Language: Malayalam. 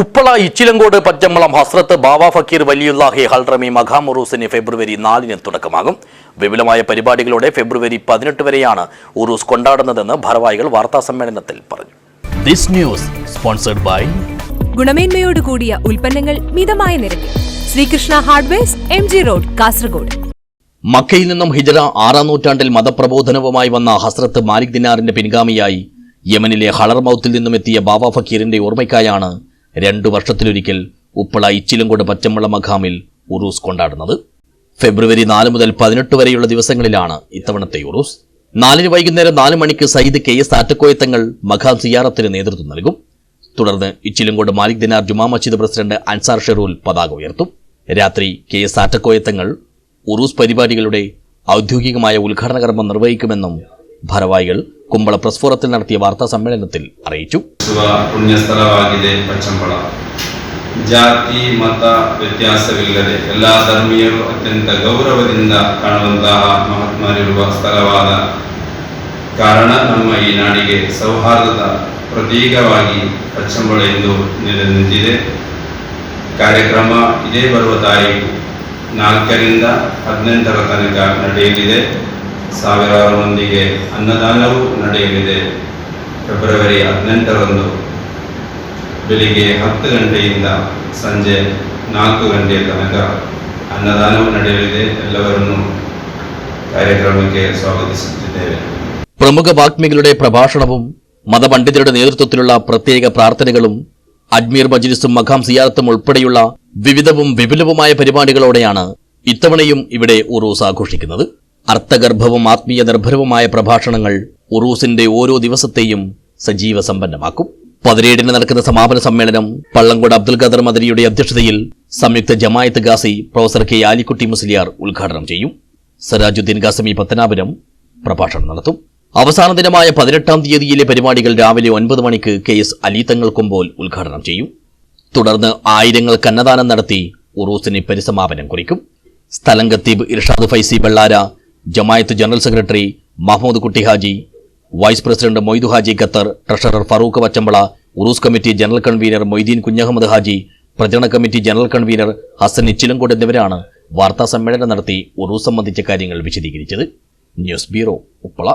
ഉപ്പള ഇച്ചിലങ്കോട് പച്ചമ്പളം ഹസ്രത്ത് ബാബ ഫക്കീർ വലിയുല്ലാഹി ഹൽറമി മഖാമുറൂസിന് ഫെബ്രുവരി നാലിന് തുടക്കമാകും. വിപുലമായ പരിപാടികളോടെ ഫെബ്രുവരി പതിനെട്ട് വരെയാണ് ഉറൂസ് കൊണ്ടാടുന്നതെന്ന് ഭാരവാഹികൾ വാർത്താസമ്മേളനത്തിൽ പറഞ്ഞു. ദിസ് ന്യൂസ് സ്പോൺസർഡ് ബൈ ഗുണമേന്മയോട് കൂടിയ ഉൽപ്പന്നങ്ങൾ മിതമായ നിരക്കിൽ. Srikrishna hardwares M G road Kasaragod. മക്കയിൽ നിന്നും ഹിജറ ആറാം നൂറ്റാണ്ടിൽ മതപ്രബോധനവുമായി വന്ന ഹസ്രത്ത് മാലിക് ദിനാറിന്റെ പിൻഗാമിയായി യമനിലെ ഹളർമൌത്തിൽ നിന്നും എത്തിയ ബാബ ഫക്കീറിന്റെ ഓർമ്മയ്ക്കായാണ് രണ്ടു വർഷത്തിലൊരിക്കൽ ഉപ്പള ഇച്ചിലങ്കോട് പച്ചമുള്ള മഖാമിൽ ഉറൂസ് കൊണ്ടാടുന്നത്. ഫെബ്രുവരി നാല് മുതൽ പതിനെട്ട് വരെയുള്ള ദിവസങ്ങളിലാണ് ഇത്തവണത്തെ ഉറൂസ്. നാലിന് വൈകുന്നേരം നാല് മണിക്ക് സയ്യിദ് കെ എസ് ആറ്റക്കോയത്തങ്ങൾ മഖാം സിയാറത്തിന് നേതൃത്വം നൽകും. തുടർന്ന് ഇച്ചിലങ്കോട് മാലിക് ദിനാർ ജുമാ മസ്ജിദ് പ്രസിഡന്റ് അൻസാർ ഷെറൂൽ പതാക ഉയർത്തും. രാത്രി കെ എസ് ആറ്റക്കോയത്തങ്ങൾ ഉറൂസ് പരിപാടികളുടെ ഔദ്യോഗികമായ ഉദ്ഘാടന കർമ്മം നിർവഹിക്കുമെന്നും ഭാരവാഹികൾ കുമ്പള പ്രസ് ഫോറത്തിൽ നടത്തിയ വാർത്താ സമ്മേളനത്തിൽ അറിയിച്ചു ಸುವ ಪುಣ್ಯಸ್ಥಳವಾಗಿದೆ ಪಚ್ಚಂಬಳ ಜಾತಿ ಮತ ವ್ಯತ್ಯಾಸವಿಲ್ಲದೆ ಎಲ್ಲ ಧರ್ಮೀಯರು ಅತ್ಯಂತ ಗೌರವದಿಂದ ಕಾಣುವಂತಹ ಮಹಾತ್ಮರಿರುವ ಸ್ಥಳವಾದ ಕಾರಣ ನಮ್ಮ ಈ ನಾಡಿಗೆ ಸೌಹಾರ್ದದ ಪ್ರತೀಕವಾಗಿ ಪಚ್ಚಂಬಳ ಎಂದು ನೆಲೆ ನಿಂತಿದೆ ಕಾರ್ಯಕ್ರಮ ಇದೇ ಬರುವ ತಾರೀಕು ನಾಲ್ಕರಿಂದ ಹದಿನೆಂಟರ ತನಕ ನಡೆಯಲಿದೆ ಸಾವಿರಾರು ಮಂದಿಗೆ ಅನ್ನದಾನವೂ ನಡೆಯಲಿದೆ ಫೆಬ್ರವರಿ ಹದಿನೆಂಟರಂದು ಬೆಳಿಗ್ಗೆ ಹತ್ತು ಗಂಟೆಯಿಂದ ಸಂಜೆ ನಾಲ್ಕು ಗಂಟೆಯ ತನಕ ಅನ್ನದಾನವು ನಡೆಯಲಿದೆ ಎಲ್ಲವರನ್ನು ಕಾರ್ಯಕ್ರಮಕ್ಕೆ ಸ್ವಾಗತಿಸುತ್ತಿದ್ದೇವೆ പ്രമുഖ വാഗ്മികളുടെ പ്രഭാഷണവും മതപണ്ഡിതരുടെ നേതൃത്വത്തിലുള്ള പ്രത്യേക പ്രാർത്ഥനകളും അജ്മീർ മജ്ലിസും മഖാം സിയാറത്തും ഉൾപ്പെടെയുള്ള വിവിധവും വിപുലവുമായ പരിപാടികളോടെയാണ് ഇത്തവണയും ഇവിടെ ഉറൂസ് ആഘോഷിക്കുന്നത് അർത്ഥഗർഭവും ആത്മീയ നിർഭരവുമായ പ്രഭാഷണങ്ങൾ ഉറൂസിന്റെ ഓരോ ദിവസത്തെയും സജീവ സമ്പന്നമാക്കും. പതിനേഴിന് നടക്കുന്ന സമാപന സമ്മേളനം പള്ളങ്കോട് അബ്ദുൽ ഖദർ മദരിയുടെ അധ്യക്ഷതയിൽ സംയുക്ത ജമായത്ത് ഗാസി പ്രൊഫസർ കെ ആലിക്കുട്ടി മുസ്ലിയാർ ഉദ്ഘാടനം ചെയ്യും. സരാജുദ്ദീൻ ഗാസമി പത്തനാപുരം പ്രഭാഷണം നടത്തും. അവസാന ദിനമായ പതിനെട്ടാം തീയതിയിലെ പരിപാടികൾ രാവിലെ ഒൻപത് മണിക്ക് കെ എസ് അലി തങ്ങൾ കൊമ്പോൽ ഉദ്ഘാടനം ചെയ്യും. തുടർന്ന് ആയിരങ്ങൾ കന്നദാനം നടത്തി ഉറൂസിന് പരിസമാപനം കുറിക്കും. സ്ഥലം ഖത്തീബ് Irshad Faizi Bellara Jamaat general secretary Mahammad Kutty Haji vice president Moidu Haji Qatar treasurer Farooq Vachambala Uroos committee general convener Moideen Kunhahammed Haji പ്രചരണ committee general convener Hasan Ichilangod എന്നിവരാണ് വാർത്താ സമ്മേളനം നടത്തി ഉറൂസ് സംബന്ധിച്ച കാര്യങ്ങൾ വിശദീകരിച്ചത്. News bureau Uppala.